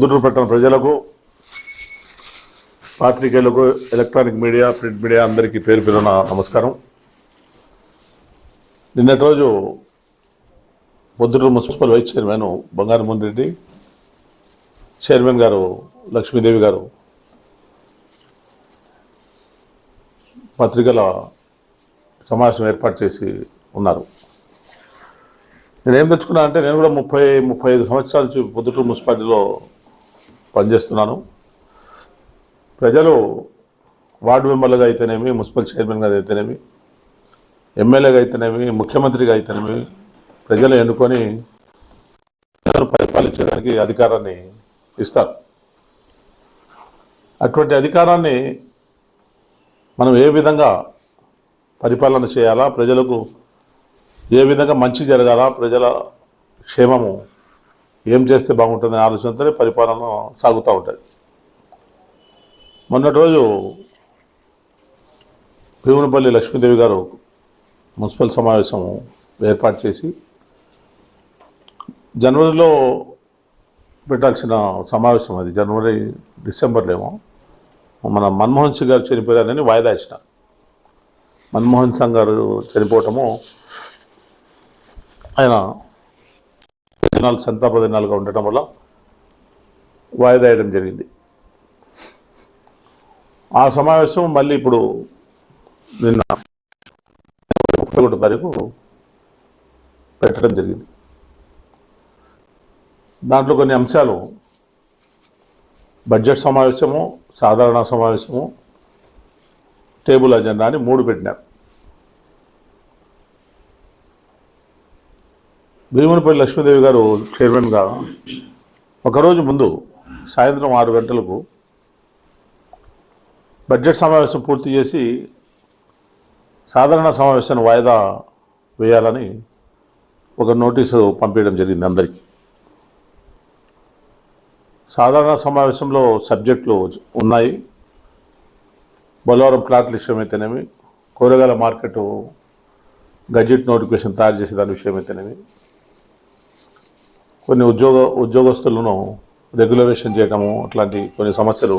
పొద్దుటూరు పట్టణ ప్రజలకు పాత్రికేయులకు ఎలక్ట్రానిక్ మీడియా ప్రింట్ మీడియా అందరికీ పేరు పేరున నమస్కారం. నిన్నటి రోజు పొద్దుటూరు మున్సిపల్ వైస్ చైర్మన్ బంగారు రెడ్డి చైర్మన్ గారు లక్ష్మీదేవి గారు పత్రికల సమావేశం ఏర్పాటు చేసి ఉన్నారు. నేను ఏం తెచ్చుకున్నా అంటే నేను కూడా ముప్పై ముప్పై ఐదు సంవత్సరాల నుంచి పొద్దుటూరు మున్సిపాలిటీలో పనిచేస్తున్నాను. ప్రజలు వార్డు మెంబర్లుగా అయితేనేమి మున్సిపల్ చైర్మన్గా అయితేనేమి ఎమ్మెల్యేగా అయితేనేమి ముఖ్యమంత్రిగా అయితేనేమి ప్రజలు ఎన్నుకొని పరిపాలించడానికి అధికారాన్ని ఇస్తారు. అటువంటి అధికారాన్ని మనం ఏ విధంగా పరిపాలన చేయాలా ప్రజలకు ఏ విధంగా మంచి జరగాలా ప్రజల క్షేమము ఏం చేస్తే బాగుంటుందనే ఆలోచనతోనే పరిపాలన సాగుతూ ఉంటుంది. మొన్నటి రోజు భీమునపల్లి లక్ష్మీదేవి గారు మున్సిపల్ సమావేశం ఏర్పాటు చేసి జనవరిలో పెట్టాల్సిన సమావేశం అది. జనవరి డిసెంబర్లో మన మన్మోహన్ సింగ్ గారు చనిపోయారని వాయిదా ఇచ్చిన మన్మోహన్ సింగ్ గారు చనిపోవటము ఆయన దినాలు సంతాప దినాలుగా ఉండటం వల్ల వాయిదా వేయడం జరిగింది. ఆ సమావేశం మళ్ళీ ఇప్పుడు నిన్న ముప్పై ఒకటో తారీఖు పెట్టడం జరిగింది. దాంట్లో కొన్ని అంశాలు బడ్జెట్ సమావేశము సాధారణ సమావేశము టేబుల్ అజెండా అని మూడు పెట్టినారు. భీమునిపల్లి లక్ష్మీదేవి గారు చైర్మన్గా ఒకరోజు ముందు సాయంత్రం ఆరు గంటలకు బడ్జెట్ సమావేశం పూర్తి చేసి సాధారణ సమావేశాన్ని వాయిదా వేయాలని ఒక నోటీసు పంపించడం జరిగింది అందరికీ. సాధారణ సమావేశంలో సబ్జెక్టులు ఉన్నాయి. బొలవరం ప్లాట్ల విషయమైతేనేమి కూరగాయల మార్కెట్ గజెట్ నోటిఫికేషన్ తయారు చేసే దాని విషయమైతేనేమి కొన్ని ఉద్యోగ ఉద్యోగస్తులను రెగ్యులరేషన్ చేయటము అట్లాంటి కొన్ని సమస్యలు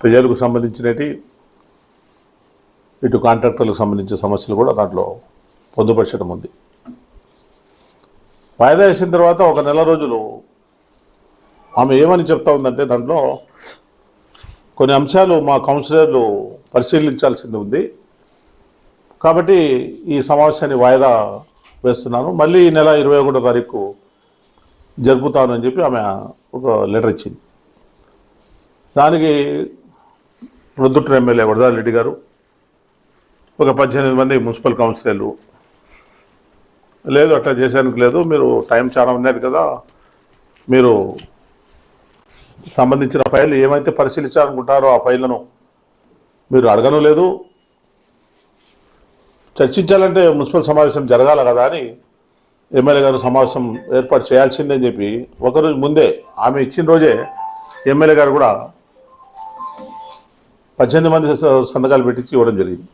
ప్రజలకు సంబంధించినవి ఇటు కాంట్రాక్టర్లకు సంబంధించిన సమస్యలు కూడా దాంట్లో పొందుపరచడం ఉంది. వాయిదా వేసిన తర్వాత ఒక నెల రోజులు ఆమె ఏమని చెప్తా ఉందంటే దాంట్లో కొన్ని అంశాలు మా కౌన్సిలర్లు పరిశీలించాల్సింది ఉంది. కాబట్టి ఈ సమావేశాన్ని వాయిదా వేస్తున్నాను. మళ్ళీ ఈ నెల ఇరవై ఒకటో తారీఖు జరుపుతానని చెప్పి ఆమె ఒక లెటర్ ఇచ్చింది. దానికి ప్రొద్దుటూరు ఎమ్మెల్యే వరదారెడ్డి గారు ఒక పద్దెనిమిది మంది మున్సిపల్ కౌన్సిలర్లు లేదు అట్లా చేసేందుకు లేదు మీరు టైం చాలా ఉన్నది కదా మీరు సంబంధించిన ఫైల్ ఏమైతే పరిశీలించాలనుకుంటారో ఆ ఫైళ్ళను మీరు అడగను లేదు. చర్చించాలంటే మున్సిపల్ సమావేశం జరగాల కదా అని ఎమ్మెల్యే గారు సమావేశం ఏర్పాటు చేయాల్సిందే అని చెప్పి ఒకరోజు ముందే ఆమె ఇచ్చిన రోజే ఎమ్మెల్యే గారు కూడా పద్దెనిమిది మంది సంతకాలు పెట్టించి ఇవ్వడం జరిగింది.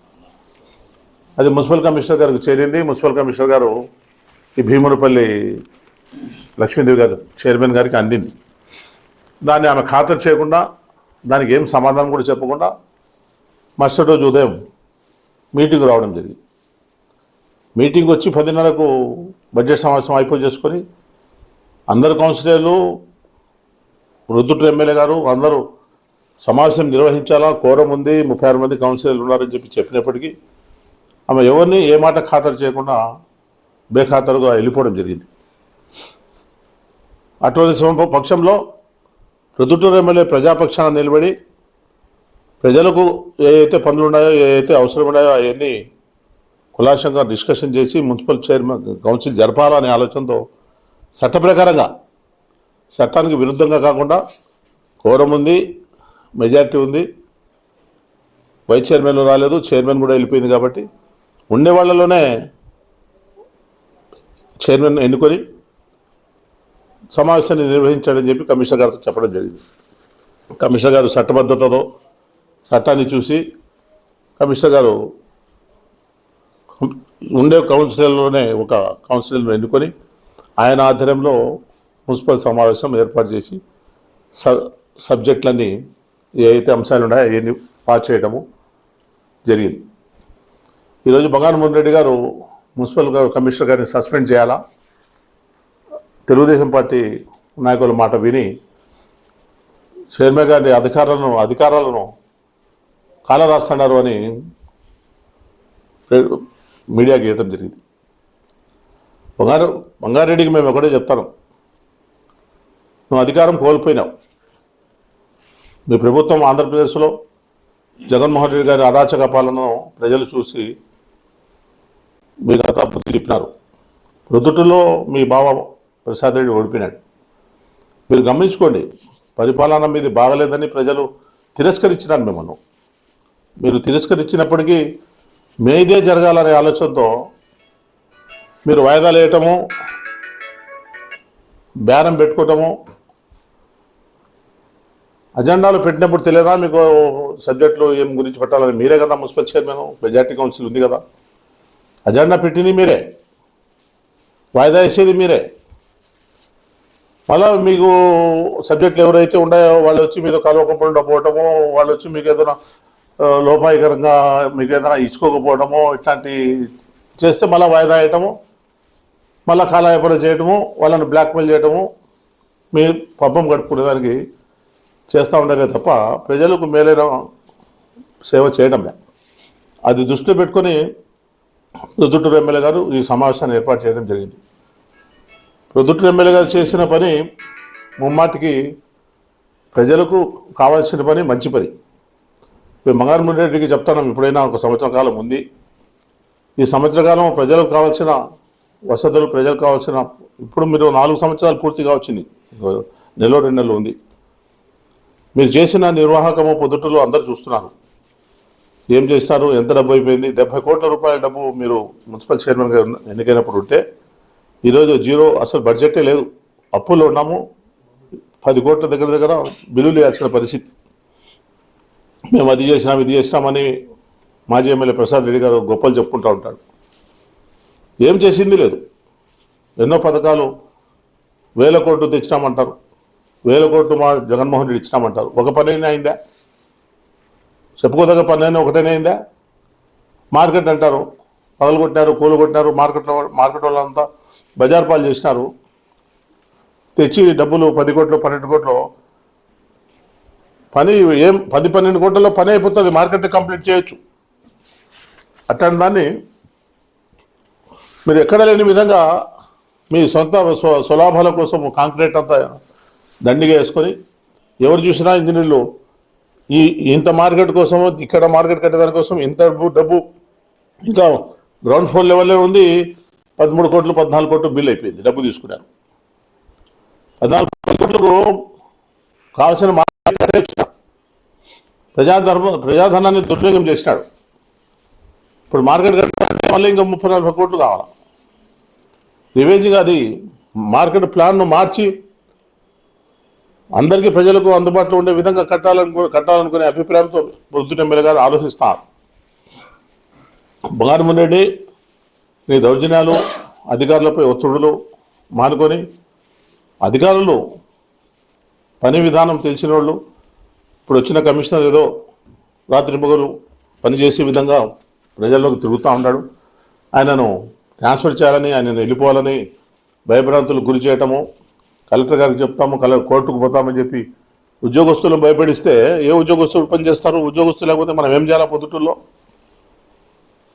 అది మున్సిపల్ కమిషనర్ గారికి చేరింది. మున్సిపల్ కమిషనర్ గారు ఈ భీమునిపల్లి లక్ష్మీదేవి గారు చైర్మన్ గారికి అందింది. దాన్ని ఆమె ఖాతరు చేయకుండా దానికి ఏం సమాధానం కూడా చెప్పకుండా మరుసటి రోజు ఉదయం మీటింగ్ రావడం జరిగింది. మీటింగ్ వచ్చి పదిన్నరకు బడ్జెట్ సమావేశం అయిపోయి చేసుకొని అందరు కౌన్సిలర్లు రుద్దుటూరు ఎమ్మెల్యే గారు అందరూ సమావేశం నిర్వహించాలా? కోరం ఉంది ముప్పై ఆరు మంది కౌన్సిలర్లు ఉన్నారని చెప్పి చెప్పినప్పటికీ ఆమె ఎవరిని ఏ మాట ఖాతరు చేయకుండా బేఖాతరుగా వెళ్ళిపోవడం జరిగింది. అటువంటి పక్షంలో రుద్దుటూరు ఎమ్మెల్యే ప్రజాపక్షాన నిలబడి ప్రజలకు ఏ అయితే పనులు ఉన్నాయో ఏ అయితే అవసరం ఉన్నాయో అవన్నీ కులాశంగా డిస్కషన్ చేసి మున్సిపల్ చైర్మన్ కౌన్సిల్ జరపాలనే ఆలోచనతో చట్ట ప్రకారంగా చట్టానికి విరుద్ధంగా కాకుండా కోరం ఉంది మెజారిటీ ఉంది. వైస్ చైర్మన్ రాలేదు చైర్మన్ కూడా వెళ్ళిపోయింది కాబట్టి ఉండే వాళ్ళలోనే చైర్మన్ ఎన్నుకొని సమావేశాన్ని నిర్వహించాడని చెప్పి కమిషనర్ గారితో చెప్పడం జరిగింది. కమిషనర్ గారు చట్టబద్ధతతో చట్టాన్ని చూసి కమిషనర్ గారు ఉండే కౌన్సిలర్లోనే ఒక కౌన్సిలర్ను ఎన్నుకొని ఆయన ఆధ్వర్యంలో మున్సిపల్ సమావేశం ఏర్పాటు చేసి సబ్ సబ్జెక్టులన్నీ ఏవైతే అంశాలు ఉన్నాయో అవన్నీ పాస్ చేయడము జరిగింది. ఈరోజు బంగారమోహన్ రెడ్డి గారు మున్సిపల్ గారు కమిషనర్ గారిని సస్పెండ్ చేయాలా? తెలుగుదేశం పార్టీ నాయకుల మాట విని చైర్మన్ గారి అధికారాలను అధికారాలను కాల రాస్తున్నారు అని మీడియాకి ఇవ్వడం జరిగింది. బంగారు బంగారెడ్డికి మేము ఒకటే చెప్తాను. నువ్వు అధికారం కోల్పోయినావు. మీ ప్రభుత్వం ఆంధ్రప్రదేశ్లో జగన్మోహన్ రెడ్డి గారి అరాచక పాలనను ప్రజలు చూసి మీ గత బుద్ధి చెప్పినారు. ప్రొద్దుటిలో మీ బావ ప్రసాద్ రెడ్డి ఓడిపోయినాడు. మీరు గమనించుకోండి పరిపాలన మీది బాగలేదని ప్రజలు తిరస్కరించినారు మిమ్మల్ని. మీరు తిరస్కరించినప్పటికీ మేదే జరగాలనే ఆలోచనతో మీరు వాయిదాలు వేయటము బేరం పెట్టుకోవటము అజెండాలు పెట్టినప్పుడు తెలియదా మీకు సబ్జెక్టులు ఏం గురించి పెట్టాలని? మీరే కదా మున్సిపల్ చైర్మన్ మెజార్టీ కౌన్సిల్ ఉంది కదా. అజెండా పెట్టింది మీరే. వాయిదా వేసేది మీరే. మళ్ళీ మీకు సబ్జెక్టులు ఎవరైతే ఉన్నాయో వాళ్ళు వచ్చి మీతో కలవకపోవడం పోవటము వాళ్ళు వచ్చి మీకు ఏదైనా లోపాయకరంగా మీకు ఏదైనా ఇచ్చుకోకపోవడము ఇట్లాంటి చేస్తే మళ్ళీ వాయిదా వేయటము మళ్ళీ కాలయాపన చేయటము వాళ్ళని బ్లాక్మెయిల్ చేయటము మీ పబ్బం గడుపుకునేదానికి చేస్తూ ఉండేదే తప్ప ప్రజలకు మేలైన సేవ చేయడమే అది దృష్టిలో పెట్టుకొని ప్రొద్దుటూరు ఎమ్మెల్యే గారు ఈ సమావేశాన్ని ఏర్పాటు చేయడం జరిగింది. ప్రొద్దుటూరు ఎమ్మెల్యే గారు చేసిన పని ముమ్మాటికి ప్రజలకు కావాల్సిన పని మంచి పని. మేము బంగారు రెడ్డికి చెప్తాను ఇప్పుడైనా ఒక సంవత్సర కాలం ఉంది. ఈ సంవత్సర కాలం ప్రజలకు కావాల్సిన వసతులు ప్రజలకు కావాల్సిన ఇప్పుడు మీరు నాలుగు సంవత్సరాలు పూర్తిగా వచ్చింది. నెలలో రెండు నెలలు ఉంది. మీరు చేసిన నిర్వాహకము పొద్దుటలో అందరూ చూస్తున్నారు. ఏం చేసినారు? ఎంత డబ్బు అయిపోయింది? డెబ్బై కోట్ల రూపాయల డబ్బు మీరు మున్సిపల్ చైర్మన్ గారు ఎన్నికైనప్పుడు ఉంటే ఈరోజు జీరో అసలు బడ్జెటే లేదు. అప్పుల్లో ఉన్నాము. పది కోట్ల దగ్గర దగ్గర బిల్లులు వేయాల్సిన పరిస్థితి. మేము అది చేసినాం ఇది చేసినామని మాజీ ఎమ్మెల్యే ప్రసాద్ రెడ్డి గారు గొప్పలు చెప్పుకుంటూ ఉంటాడు. ఏం చేసింది లేదు. ఎన్నో పథకాలు వేల కోట్లు తెచ్చినామంటారు. వేల కోట్లు మా జగన్మోహన్ రెడ్డి ఇచ్చినామంటారు. ఒక పనైనా అయిందా? చెప్పుకోదగ్గ పని అయినా ఒకటైనా అయిందా? మార్కెట్ అంటారు. పగలు కొట్టినారు కూలు కొట్టినారు మార్కెట్లో మార్కెట్ వాళ్ళంతా బజార్ పాలు చేసినారు. తెచ్చి డబ్బులు పది కోట్లు పన్నెండు కోట్లు పని ఏం పది పన్నెండు కోట్లలో పని అయిపోతుంది మార్కెట్ కంప్లీట్ చేయొచ్చు. అట్లాంటి దాన్ని మీరు ఎక్కడ లేని విధంగా మీ సొంత స్వలాభాల కోసం కాంక్రీట్ అంతా దండిగా వేసుకొని ఎవరు చూసినా ఇంజనీర్లు ఈ ఇంత మార్కెట్ కోసం ఇక్కడ మార్కెట్ కట్టేదాని కోసం ఇంత డబ్బు డబ్బు ఇంకా గ్రౌండ్ ఫ్లోర్ లెవెల్లో ఉంది పదమూడు కోట్లు పద్నాలుగు కోట్లు బిల్ అయిపోయింది డబ్బు తీసుకున్నారు. పద్నాలుగు కోట్లకు కావాల్సిన మార్కెట్ ప్రజాధర్మ ప్రజాధనాన్ని దుర్వినియోగం చేసినాడు. ఇప్పుడు మార్కెట్ కట్టాలంటే మళ్ళీ ఇంకా ముప్పై నలభై కోట్లు కావాలి? రివేజింగ్ అది మార్కెట్ ప్లాన్ను మార్చి అందరికీ ప్రజలకు అందుబాటులో ఉండే విధంగా కట్టాలనుకు కట్టాలనుకునే అభిప్రాయంతో పొద్దున ఎమ్మెల్యే గారు ఆలోచిస్తారు. బంగారమోహన్ రెడ్డి నీ దౌర్జన్యాలు అధికారులపై ఒత్తిడులు మానుకొని అధికారులు పని విధానం తెలిసిన వాళ్ళు ఇప్పుడు వచ్చిన కమిషనర్ ఏదో రాత్రి పగలు పనిచేసే విధంగా ప్రజల్లోకి తిరుగుతూ ఉన్నాడు. ఆయనను ట్రాన్స్ఫర్ చేయాలని ఆయనను వెళ్ళిపోవాలని భయభ్రాంతులు గురి చేయటము కలెక్టర్ గారికి చెప్తాము కల కోర్టుకు పోతామని చెప్పి ఉద్యోగస్తులు భయపడిస్తే ఏ ఉద్యోగస్తులు పనిచేస్తారు ఉద్యోగస్తులు లేకపోతే మనం ఏం చేయాలా పొద్దుటూరులో?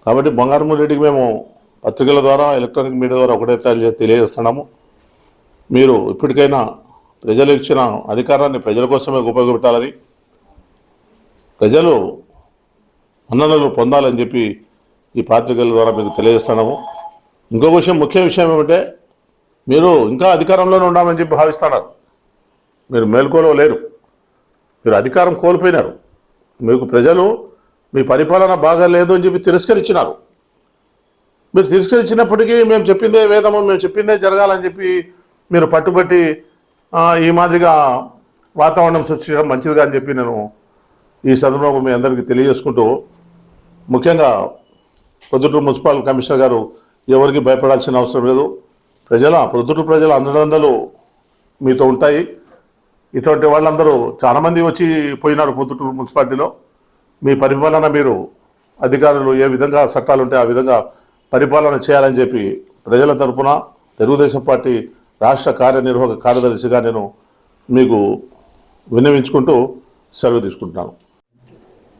కాబట్టి బంగారము రెడ్డికి మేము పత్రికల ద్వారా ఎలక్ట్రానిక్ మీడియా ద్వారా ఒకటే తెలియ- తెలియజేస్తున్నాము. మీరు ఇప్పటికైనా ప్రజలు ఇచ్చిన అధికారాన్ని ప్రజల కోసమే ఉపయోగపెట్టాలని ప్రజలు మన్ననలు పొందాలని చెప్పి ఈ పాత్రికల ద్వారా మీకు తెలియజేస్తున్నాము. ఇంకొక విషయం ముఖ్య విషయం ఏమంటే మీరు ఇంకా అధికారంలోనే ఉన్నామని చెప్పి భావిస్తున్నారు. మీరు మేల్కోలో లేరు మీరు అధికారం కోల్పోయినారు. మీకు ప్రజలు మీ పరిపాలన బాగా లేదు అని చెప్పి తిరస్కరించినారు. మీరు తిరస్కరించినప్పటికీ మేము చెప్పిందే వేదము మేము చెప్పిందే జరగాలని చెప్పి మీరు పట్టుబట్టి ఈ మాదిరిగా వాతావరణం సృష్టించడం మంచిదిగా అని చెప్పి నేను ఈ సందర్భంగా మీ అందరికీ తెలియజేసుకుంటూ ముఖ్యంగా ప్రొద్దుటూరు మున్సిపల్ కమిషనర్ గారు ఎవరికి భయపడాల్సిన అవసరం లేదు. ప్రజల ప్రొద్దుటూరు ప్రజల అండదండలు మీతో ఉంటాయి. ఇటువంటి వాళ్ళందరూ చాలామంది వచ్చి పోయినారు పొద్దుటూరు మున్సిపాలిటీలో. మీ పరిపాలన మీరు అధికారులు ఏ విధంగా చట్టాలు ఉంటే ఆ విధంగా పరిపాలన చేయాలని చెప్పి ప్రజల తరపున తెలుగుదేశం పార్టీ రాష్ట్ర కార్యనిర్వాహక కార్యదర్శిగా నేను మీకు విన్నవించుకుంటూ సెలవు తీసుకుంటున్నాను.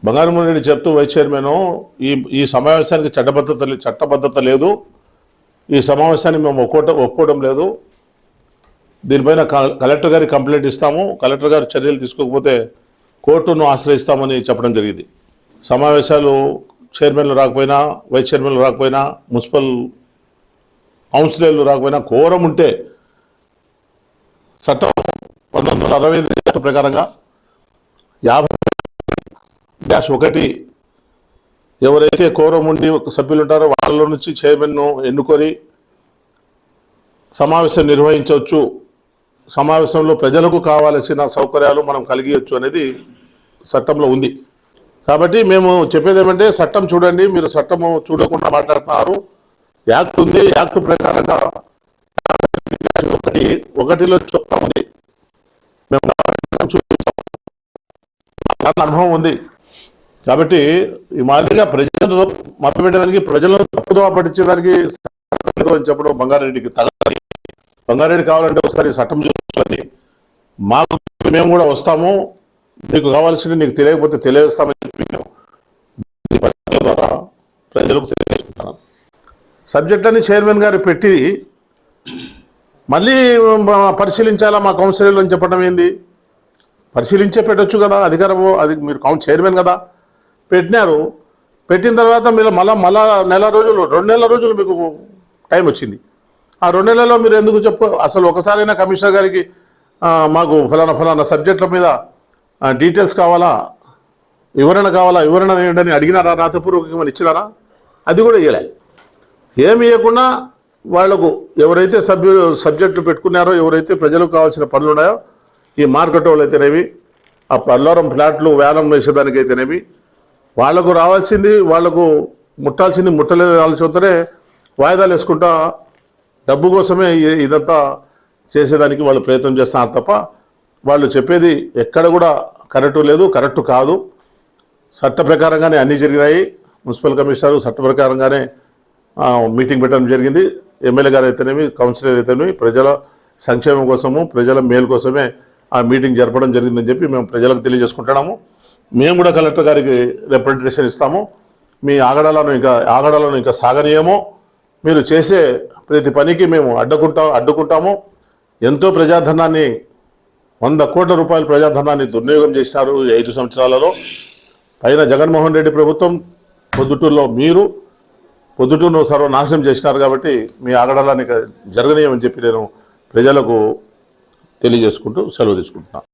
బంగారం రెడ్డి చెప్తూ వైస్ చైర్మన్ ఈ ఈ సమావేశానికి చట్టబద్ధత చట్టబద్ధత లేదు. ఈ సమావేశాన్ని మేము ఒప్పుకోవటం ఒప్పుకోవడం లేదు. దీనిపైన క- కలెక్టర్ గారికి కంప్లైంట్ ఇస్తాము. కలెక్టర్ గారు చర్యలు తీసుకోకపోతే కోర్టును ఆశ్రయిస్తామని చెప్పడం జరిగింది. సమావేశాలు చైర్మన్లు రాకపోయినా వైస్ చైర్మన్లు రాకపోయినా మున్సిపల్ కౌన్సిలర్లు రాకపోయినా కోరం ఉంటే చట్టం పంతొమ్మిది వందల అరవై ఐదు చట్టం ప్రకారంగా యాభై డాష్ ఒకటి ఎవరైతే కోరం ఉండి సభ్యులు ఉంటారో వాళ్ళ నుంచి చైర్మన్ను ఎన్నుకొని సమావేశం నిర్వహించవచ్చు. సమావేశంలో ప్రజలకు కావాల్సిన సౌకర్యాలు మనం కలిగియచ్చు అనేది చట్టంలో ఉంది. కాబట్టి మేము చెప్పేది ఏమంటే చట్టం చూడండి మీరు చట్టము చూడకుండా మాట్లాడుతున్నారు. యాక్ట్ ఉంది యాక్ట్ ప్రకారంగా ఒకటి ఒకటిలో చొక్కా ఉంది. మేము అనుభవం ఉంది. కాబట్టి ఈ మాదిరిగా ప్రజలను మభ్యపెట్టేదానికి ప్రజలను తప్పుదోవ పట్టించేదానికి అని చెప్పడం బంగారెడ్డికి తగదని. బంగారెడ్డి కావాలంటే ఒకసారి చట్టం చూసుకొని మాకు మేము కూడా వస్తాము. నీకు కావాల్సింది నీకు తెలియకపోతే తెలియజేస్తామని చెప్పి మేము ద్వారా ప్రజలకు తెలియజేసుకుంటాను సబ్జెక్ట్ అని చైర్మన్ గారు పెట్టి మళ్ళీ పరిశీలించాలా మా కౌన్సిలర్లు అని చెప్పడం ఏంది? పరిశీలించే పెట్టచ్చు కదా అధికారము అది మీరు కౌన్ చైర్మన్ కదా. పెట్టినారు. పెట్టిన తర్వాత మీరు మళ్ళా మళ్ళా నెల రోజులు రెండు నెలల రోజులు మీకు టైం వచ్చింది. ఆ రెండు నెలల్లో మీరు ఎందుకు చెప్పు అసలు ఒకసారైనా కమిషనర్ గారికి మాకు ఫలానా ఫలానా సబ్జెక్టుల మీద డీటెయిల్స్ కావాలా? వివరణ కావాలా? వివరణ ఏంటని అడిగినారా? రాతపూర్వకంగా ఇచ్చినారా? అది కూడా ఇవ్వలే ఏమి ఇవ్వకుండా వాళ్ళకు ఎవరైతే సభ్యులు సబ్జెక్టులు పెట్టుకున్నారో ఎవరైతే ప్రజలకు కావాల్సిన పనులు ఉన్నాయో ఈ మార్కెట్ వాళ్ళు అయితేనేవి ఆ పల్లోరం ఫ్లాట్లు వేలం వేసేదానికి అయితేనేవి వాళ్ళకు రావాల్సింది వాళ్ళకు ముట్టాల్సింది ముట్టలేదు ఆలోచనతోనే వాయిదాలు వేసుకుంటా డబ్బు కోసమే ఇదంతా చేసేదానికి వాళ్ళు ప్రయత్నం చేస్తున్నారు తప్ప వాళ్ళు చెప్పేది ఎక్కడ కూడా కరెక్టు లేదు కరెక్టు కాదు. చట్ట ప్రకారంగానే అన్నీ జరిగినాయి. మున్సిపల్ కమిషనర్ చట్ట ప్రకారంగానే మీటింగ్ పెట్టడం జరిగింది. ఎమ్మెల్యే గారు అయితేనేమి కౌన్సిలర్ అయితేనేమి ప్రజల సంక్షేమం కోసము ప్రజల మేలు కోసమే ఆ మీటింగ్ జరపడం జరిగిందని చెప్పి మేము ప్రజలకు తెలియజేసుకుంటున్నాము. మేము కూడా కలెక్టర్ గారికి రిప్రజెంటేషన్ ఇస్తాము. మీ ఆగడాలను ఇంకా ఆగడాలను ఇంకా సాగనీయము. మీరు చేసే ప్రతి పనికి మేము అడ్డుకుంటా అడ్డుకుంటాము. ఎంతో ప్రజాధనాన్ని వంద కోట్ల రూపాయల ప్రజాధనాన్ని దుర్వినియోగం చేసినారు ఐదు సంవత్సరాలలో. పైన జగన్మోహన్ రెడ్డి ప్రభుత్వం పొద్దుటూరులో మీరు పొద్దుటూరును సర్వనాశనం చేసినారు కాబట్టి మీ ఆగడాలని జరగనీయమని చెప్పి నేను ప్రజలకు తెలియజేసుకుంటూ సెలవు తీసుకుంటున్నాను